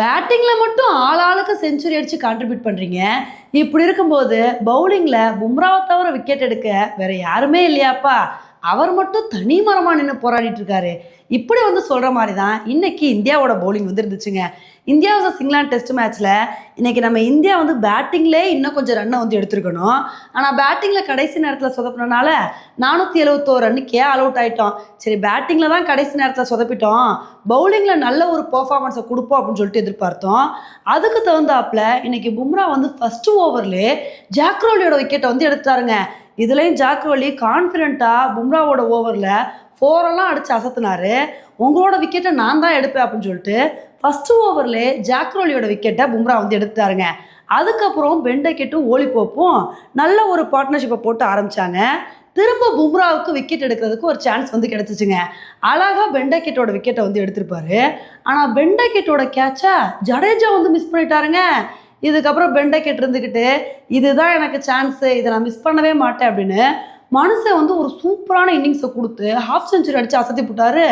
பேட்டிங்கில் மட்டும் ஆளாளுக்கு செஞ்சுரி அடித்து கான்ட்ரிபியூட் பண்ணுறீங்க இப்படி இருக்கும்போது பவுலிங்கில் பும்ராவை தவிர விக்கெட் எடுக்க வேறு யாருமே இல்லையாப்பா? அவர் மட்டும் தனி மரமாக நின்று போராடிட்டு இருக்காரு இப்படி வந்து சொல்கிற மாதிரி தான் இன்னைக்கு இந்தியாவோட பவுலிங் வந்து இருந்துச்சுங்க இந்தியா vs இங்கிலாந்து டெஸ்ட் மேட்ச்சில் இன்னைக்கு நம்ம இந்தியா வந்து பேட்டிங்லேயே இன்னும் கொஞ்சம் ரன்னை வந்து எடுத்திருக்கணும். ஆனால் பேட்டிங்கில் கடைசி நேரத்தில் சொதப்பினனால நானூற்றி எழுபத்தோரு ரன்னுக்கே ஆல் அவுட் ஆயிட்டோம். சரி பேட்டிங்கில் தான் கடைசி நேரத்தில் சொதப்பிட்டோம். பவுலிங்கில் நல்ல ஒரு பர்ஃபார்மன்ஸை கொடுப்போம் அப்படின்னு சொல்லிட்டு எதிர்பார்த்தோம். அதுக்கு தகுந்தாப்புல இன்னைக்கு பும்ரா வந்து ஃபஸ்ட்டு ஓவர்லேயே ஜாக்ரோலியோட விக்கெட்டை வந்து எடுத்தாருங்க இதுலேயும் ஜாக்ரோலி கான்ஃபிடென்ட்டாக பும்ராவோட ஓவரில் ஃபோரெல்லாம் அடித்து அசத்துனாரு. உங்களோட விக்கெட்டை நான் தான் எடுப்பேன் அப்படின்னு சொல்லிட்டு ஃபஸ்ட்டு ஓவர்லேயே ஜாக்ரோலியோட விக்கெட்டை பும்ரா வந்து எடுத்தாருங்க அதுக்கப்புறம் பெண்டக்கெட்டும் ஓலிப்போப்பும் நல்ல ஒரு பார்ட்னர்ஷிப்பை போட்டு ஆரம்பித்தாங்க திரும்ப பும்ராவுக்கு விக்கெட் எடுக்கிறதுக்கு ஒரு சான்ஸ் வந்து கிடச்சிச்சுங்க. அழகாக பெண்டக்கெட்டோட விக்கெட்டை வந்து எடுத்திருப்பாரு. ஆனால் பெண்டக்கெட்டோட கேட்சை ஜடேஜா வந்து மிஸ் பண்ணிட்டாருங்க. இதுக்கப்புறம் பெண்டக்கெட் இருந்துக்கிட்டு இதுதான் எனக்கு சான்ஸு இதை நான் மிஸ் பண்ணவே மாட்டேன் அப்படின்னு மனுஷன் வந்து ஒரு சூப்பரான இன்னிங்ஸை கொடுத்து ஹாஃப் செஞ்சுரி அடித்து அசத்தி போட்டாரு.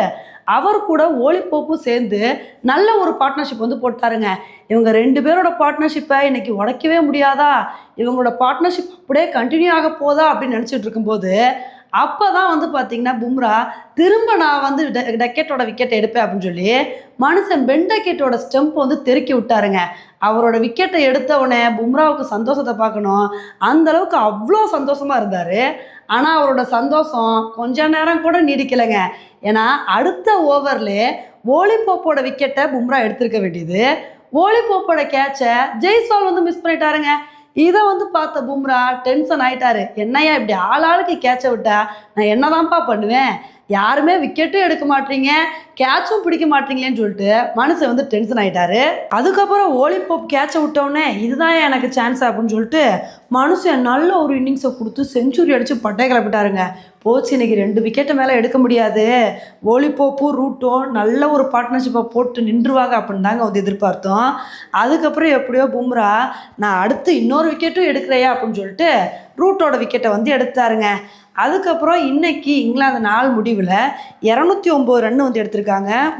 அவர் கூட ஓலிப்போப்பும் சேர்ந்து நல்ல ஒரு பார்ட்னர்ஷிப் வந்து போட்டாருங்க. இவங்க ரெண்டு பேரோட பார்ட்னர்ஷிப்பை இன்னைக்கு உடைக்கவே முடியாதா? இவங்களோட பார்ட்னர்ஷிப் அப்படியே கண்டினியூ ஆக போதா? அப்படின்னு நினச்சிட்டு இருக்கும்போது அப்போ தான் வந்து பார்த்தீங்கன்னா பும்ரா திரும்ப நான் வந்து டெ- டக்கெட்டோட விக்கெட் எடுப்பேன் அப்படின்னு சொல்லி மனுஷன் பெண்டக்கெட்டோட ஸ்டெம்ப் வந்து தெருக்கி விட்டாருங்க. அவரோட விக்கெட்டை எடுத்த உடனே பும்ராவுக்கு சந்தோஷத்தை பார்க்கணும். அந்த அளவுக்கு அவ்வளோ சந்தோஷமாக இருந்தார். ஆனால் அவரோட சந்தோஷம் கொஞ்ச நேரம் கூட நீடிக்கலைங்க. ஏன்னா அடுத்த ஓவரில் ஓலிபோப்போட விக்கெட்டை பும்ரா எடுத்திருக்க வேண்டியது. ஓலிபோப்போட கேட்சை ஜெய்ஸ்வால் வந்து மிஸ் பண்ணிட்டாருங்க. இதை வந்து பார்த்த பும்ரா டென்ஷன் ஆயிட்டாரு. என்னையா இப்படி ஆளாளுக்கு கேட்ச விட்டா? நான் என்னதான்ப்பா பண்ணுவேன்? யாருமே விக்கெட்டும் எடுக்க மாட்டீங்க. கேட்சும் பிடிக்க மாட்டீங்களேன்னு சொல்லிட்டு மனுஷன் வந்து டென்ஷன் ஆயிட்டாரு. அதுக்கப்புறம் ஓலிபோப் கேட்சை விட்டோடனே இதுதான் எனக்கு சான்ஸ் அப்படின்னு சொல்லிட்டு மனுஷன் நல்ல ஒரு இன்னிங்ஸை கொடுத்து செஞ்சுரி அடித்து பட்டை கிளப்பிட்டாருங்க. போச்சு இன்னைக்கு ரெண்டு விக்கெட்டை மேலே எடுக்க முடியாது. ஓலிபோப்பும் ரூட்டும் நல்ல ஒரு பார்ட்னர்ஷிப்பை போட்டு நின்றுவாங்க அப்படின்னு தாங்க வந்து எதிர்பார்த்தோம். அதுக்கப்புறம் எப்படியோ பும்ரா நான் அடுத்து இன்னொரு விக்கெட்டும் எடுக்கிறையா அப்படின்னு சொல்லிட்டு ரூட்டோட விக்கெட்டை வந்து எடுத்தாருங்க. அதுக்கப்புறம் இன்னைக்கு இங்கிலாந்து நாள் முடிவில் இரநூத்தி ஒம்பது ரன் வந்து எடுத்திருக்காங்க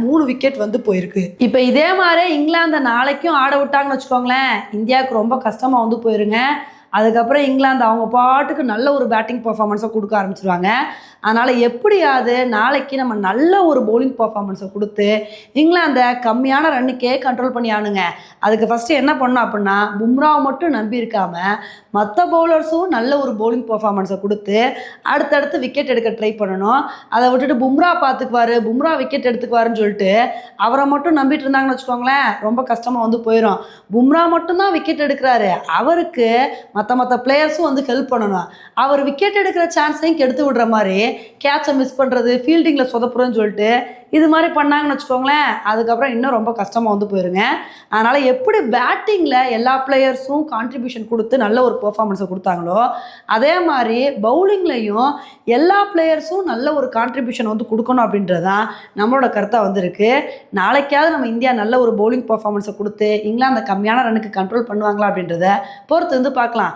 மூணு விக்கெட் வந்து போயிருக்கு. இப்போ இதே மாதிரி இங்கிலாந்தை நாளைக்கும் ஆட விட்டாங்கன்னு வச்சுக்கோங்களேன் இந்தியாவுக்கு ரொம்ப கஷ்டமாக வந்து போயிருங்க. அதுக்கப்புறம் இங்கிலாந்து அவங்க பாட்டுக்கு நல்ல ஒரு பேட்டிங் பர்ஃபார்மன்ஸை கொடுக்க ஆரம்பிச்சிருவாங்க. அதனால் எப்படியாவது நாளைக்கு நம்ம நல்ல ஒரு போலிங் பர்ஃபார்மன்ஸை கொடுத்து இங்கிலாந்தை கம்மியான ரன்னுக்கே கண்ட்ரோல் பண்ணியானுங்க அதுக்கு ஃபஸ்ட்டு என்ன பண்ணோம் அப்படின்னா பும்ராவை மட்டும் நம்பி இருக்காம மற்ற பவுலர்ஸும் நல்ல ஒரு போலிங் பர்ஃபார்மன்ஸை கொடுத்து அடுத்தடுத்து விக்கெட் எடுக்க ட்ரை பண்ணணும். அதை விட்டுட்டு பும்ரா பார்த்துக்குவாரு பும்ரா விக்கெட் எடுத்துக்குவாருன்னு சொல்லிட்டு அவரை மட்டும் நம்பிட்டு இருந்தாங்கன்னு வச்சுக்கோங்களேன் ரொம்ப கஷ்டமாக வந்து போயிடும் பும்ரா மட்டும்தான் விக்கெட் எடுக்கிறாரு. அவருக்கு மற்ற மற்ற பிளேயர்ஸும் வந்து ஹெல்ப் பண்ணணும். அவர் விக்கெட் எடுக்கிற சான்ஸையும் கெடுத்து விடுற மாதிரி கேட்சை மிஸ் பண்ணுறது ஃபீல்டிங்கில் சொதப்புறோன்னு சொல்லிட்டு இது மாதிரி பண்ணாங்கன்னு வச்சுக்கோங்களேன் அதுக்கப்புறம் இன்னும் ரொம்ப கஷ்டமாக வந்து போயிருங்க. அதனால் எப்படி பேட்டிங்கில் எல்லா பிளேயர்ஸும் கான்ட்ரிபியூஷன் கொடுத்து நல்ல ஒரு பெர்ஃபார்மன்ஸை கொடுத்தாங்களோ அதே மாதிரி பவுலிங்லையும் எல்லா பிளேயர்ஸும் நல்ல ஒரு கான்ட்ரிபியூஷன் வந்து கொடுக்கணும் அப்படின்றது தான் நம்மளோட கருத்தாக வந்திருக்கு. நாளைக்காவது நம்ம இந்தியா நல்ல ஒரு பவுலிங் பெர்ஃபார்மன்ஸை கொடுத்து இங்கிலாந்து கம்மியான ரன்னுக்கு கண்ட்ரோல் பண்ணுவாங்களா அப்படின்றத பொறுத்து வந்து பார்க்கலாம்.